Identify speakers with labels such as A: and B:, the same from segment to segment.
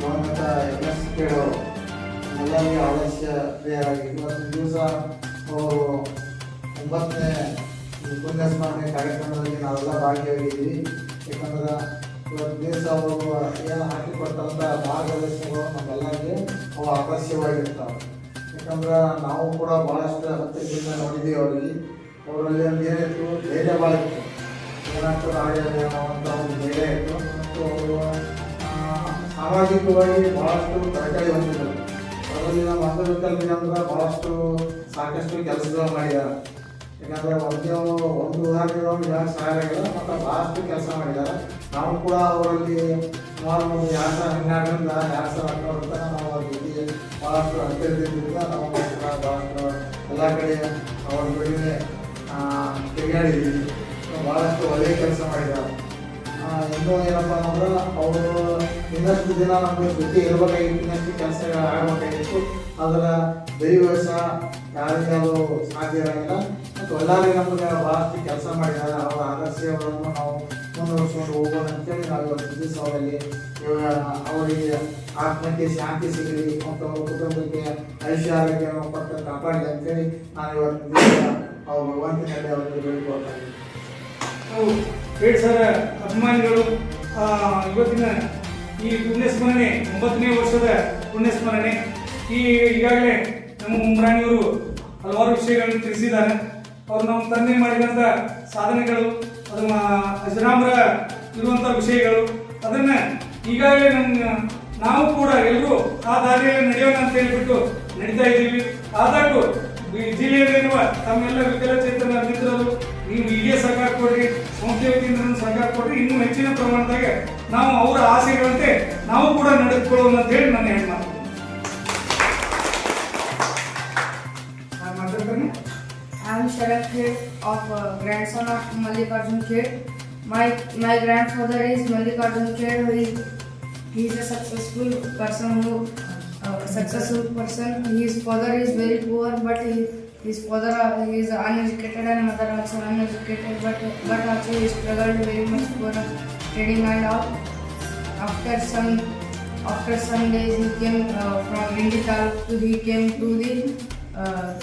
A: ನಮ್ಮಂತ M S ಕೇಳೋ ಎಲ್ಲರಿಗೆ ಅವಶ್ಯ ಪ್ರಿಯರಾಗಿ ಮತ್ತು ದಿವಸ ಅವರು ಒಂಬತ್ತನೇ ಈ ಪುಣ್ಯ ಸ್ಮರಣೆ ಕಾರ್ಯಕ್ರಮದಲ್ಲಿ ನಾವೆಲ್ಲ ಭಾಗಿಯಾಗಿದ್ದೀವಿ. ಯಾಕಂದ್ರೆ ಇವತ್ತು ದೇಶ ಅವರು ಏನು ಹಾಕಿಕೊಟ್ಟಂಥ ಮಾರ್ಗದರ್ಶನಗಳು ನಮ್ಮೆಲ್ಲರಿಗೆ ಅವು ಅವಶ್ಯವಾಗಿರ್ತಾವೆ ಯಾಕಂದ್ರೆ ನಾವು ಕೂಡ ಭಾಳಷ್ಟು ಹತ್ತಿರದಿಂದ ನೋಡಿದ್ದೀವಿ ಅವರಿಗೆ. ಅವರಲ್ಲಿ ಒಂದು ಏನಿತ್ತು, ಧೈರ್ಯ ಭಾಳ ಇತ್ತು. ಏನಾಗ್ತದೆ ಏನೋ ಅಂತ ಒಂದು ಧೈರ್ಯ ಇತ್ತು. ಸಾಮಾಜಿಕವಾಗಿ ಭಾಳಷ್ಟು ತರಕಾರಿ ಹೊಂದಿದ್ದಾರೆ. ಅದರಲ್ಲಿ ನಮ್ಮ ಅಂಗವಿಕಲರಿಗೆ ಅಂದ್ರೆ ಭಾಳಷ್ಟು ಸಾಕಷ್ಟು ಕೆಲಸಗಳು ಮಾಡಿದ್ದಾರೆ. ಯಾಕಂದ್ರೆ ಒಂದೇ ಒಂದು ಉದಾಹರಣೆ ಯಾರು ಸಹಾಯ ಆಗಿಲ್ಲ ಮತ್ತು ಭಾಳಷ್ಟು ಕೆಲಸ ಮಾಡಿದ್ದಾರೆ. ನಾವು ಕೂಡ ಅವರಲ್ಲಿ ಸುಮಾರು ಎರಡು ಸಾವಿರ ಹನ್ನೆರಡರಿಂದ ಎರಡು ಸಾವಿರ ಹದಿನೇಳು ತನಕ ನಾವು ಅವ್ರ ಜೊತೆ ಭಾಳಷ್ಟು ಹತ್ತಿರದಿಂದ ನಾವು ಕೂಡ ಭಾಳಷ್ಟು ಎಲ್ಲ ಕಡೆ ಅವ್ರ ಜೊತೆ ತಿರುಗಾಡಿದ್ದೀವಿ. ಭಾಳಷ್ಟು ಒಳ್ಳೆಯ ಕೆಲಸ ಮಾಡಿದ್ದಾರೆ. ಆ, ಇನ್ನೂ ಏನಪ್ಪ ಅಂದ್ರೆ ಅವರು ಇನ್ನಷ್ಟು ದಿನ ನಮಗೆ ಬುದ್ಧಿ ಇರಬೇಕಾಗಿತ್ತು ಇನ್ನಷ್ಟು ಕೆಲಸ ಆಗಬೇಕಾಗಿತ್ತು. ಅದರ ದೈವಶ ಯಾರಿಗೆ ಅದು ಸಾಧ್ಯ ಇರೋಂಗಿಲ್ಲ. ಮತ್ತು ಎಲ್ಲರಿಗೆ ನಮಗೆ ಭಾಳಷ್ಟು ಕೆಲಸ ಮಾಡಿದ್ದಾರೆ. ಅವರ ಆದರ್ಶಗಳನ್ನು ನಾವು ಮುಂದುವರ್ಸ್ಕೊಂಡು ಹೋಗೋಣ ಅಂತೇಳಿ ನಾವು ಇವತ್ತು ದಿವಸ ಸಭೆಯಲ್ಲಿ ಇವಾಗ ಅವರಿಗೆ ಆತ್ಮಕ್ಕೆ ಶಾಂತಿ ಸಿಗಲಿ ಮತ್ತು ಅವರ ಕುಟುಂಬಕ್ಕೆ ಐಶ್ವರ್ಯ ಆರೋಗ್ಯವನ್ನು ಕೊಟ್ಟು ಕಾಪಾಡಲಿ ಅಂತೇಳಿ ನಾನು ಇವತ್ತು ಅವ್ರ ಭಗವಂತನಲ್ಲಿ ಅವರಿಗೆ ಬೇಡಿಕೊಳ್ತಾ ಇದ್ದೀನಿ.
B: ನಾವು ಬೇಡ್ ಸಾವಿರ ಅಭಿಮಾನಿಗಳು ಇವತ್ತಿನ ಈ ಪುಣ್ಯಸ್ಮರಣೆ, ಒಂಬತ್ತನೇ ವರ್ಷದ ಪುಣ್ಯಸ್ಮರಣೆ. ಈ ಈಗಾಗಲೇ ನಮ್ಮ ಉಮ್ರಾಣಿಯವರು ಹಲವಾರು ವಿಷಯಗಳನ್ನು ತಿಳಿಸಿದ್ದಾರೆ. ಅವರು ನಮ್ಮ ತಂದೆ ಮಾಡಿದಂಥ ಸಾಧನೆಗಳು, ಅದನ್ನ ಅಜರಾಮರ ಇರುವಂಥ ವಿಷಯಗಳು. ಅದನ್ನು ಈಗಾಗಲೇ ನಮ್ಮ, ನಾವು ಕೂಡ ಎಲ್ಲರೂ ಆ ದಾರಿಯಲ್ಲಿ ನಡೆಯೋಣ ಅಂತ ಹೇಳಿಬಿಟ್ಟು ನಡೀತಾ ಇದ್ದೀವಿ. ಆದಾಗೂ ಜಿಲ್ಲೆಯಲ್ಲಿರುವ ತಮ್ಮೆಲ್ಲ ವಿಕಲಚೇತನ ಮಿತ್ರರು ನೀವು ವಿ ಡಿ ಎ ಸರ್ಕಾರ ಕೊಡಿ ಓಕೆ ಸಜಾಟ್ ಕೊಡಿ ಇನ್ನು ಮೆಚ್ಚಿನ ಪ್ರಮಾಣದಾಗ ನಾವು ಅವರ ಆಸೆ ನಾವು ಕೂಡ ನಡೆದುಕೊಳ್ಳೋ ಅಂತ ಹೇಳಿ ಮನೇಲಿ ನಾವು ಆ್ಯಂಡ್ ಸ್ಟ್ಯಾಡರ್ ಕೇಳ್
C: of grandson of Mallikarjun ಕೇಳ್ my my grandfather is Mallikarjun ಕೇಳ್ ವೈ ಅ ಸಕ್ಸಸ್ಫುಲ್ ಪರ್ಸನ್ ಒಂದು successful person is father is very poor but ಈ his father uh, he is uneducated and mother also uneducated. But but also he struggled very much for uh, trading and all. After some after some days he came uh, from Indical to he came to the uh,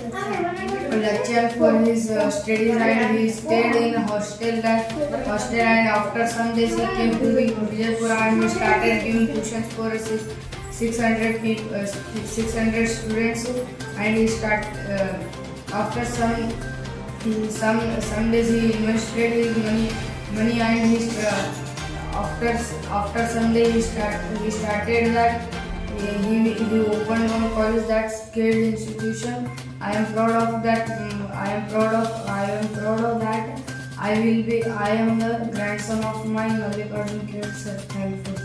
C: lecture for his uh, studies and he stayed in hostel that hostel and after some days he came to the Vijaypura and he started giving tuitions for six, 600 people uh, 600 students and he start uh, after some some some days he invested his money money and he uh, after after some day he start he started that he, he opened one college that skilled institution. I am proud of that mm, i am proud of i am proud of that. I will be i am the grandson of my Mallikarjun kids sir. Thank you